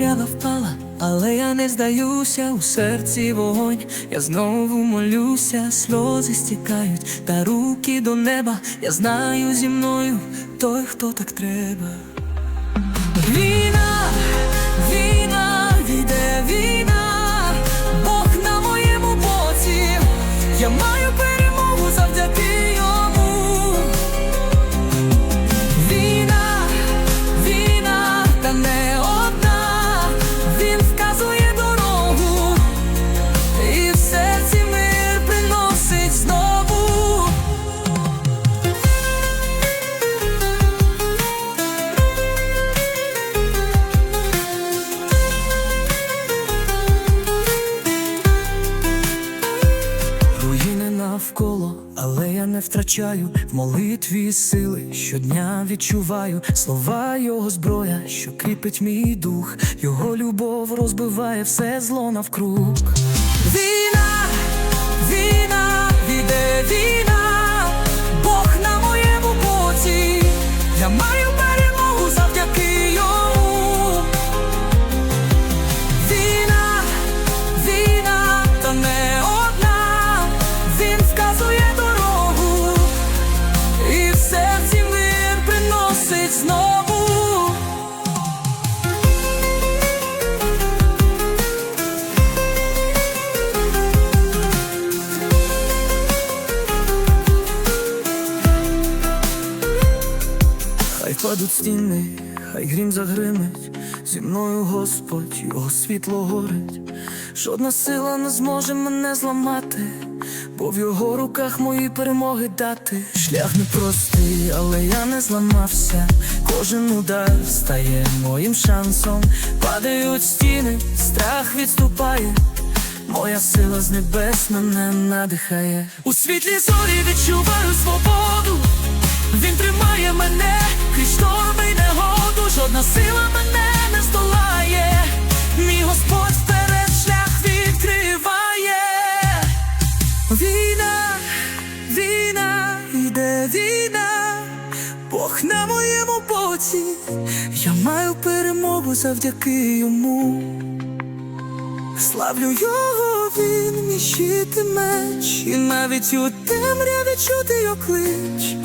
темрява впала, але я не здаюся, у серці вогонь. Я знову молюся, сльози стікають, та руки до неба. Я знаю зі мною той, хто так треба. Я не втрачаю в молитві сили. Щодня відчуваю слова його зброя, що кріпить мій дух, його любов розбиває все зло навкруг. Війна, війна, іде війна, Бог на моєму боці, я маю падуть стіни, хай грім загримить, зі мною Господь, його світло горить. Жодна сила не зможе мене зламати, бо в його руках мої перемоги дати. Шлях непростий, але я не зламався. Кожен удар стає моїм шансом. Падають стіни, страх відступає. Моя сила з небес мене надихає. У світлі зорі відчуваю свободу. Він тримає мене, крізь шторми й негоду, жодна сила мене не здолає. Мій Господь вперед шлях відкриває. Війна, війна, йде війна, Бог на моєму боці, я маю перемогу завдяки йому. Славлю його, він мій щит і меч, і навіть у темряві чути його клич.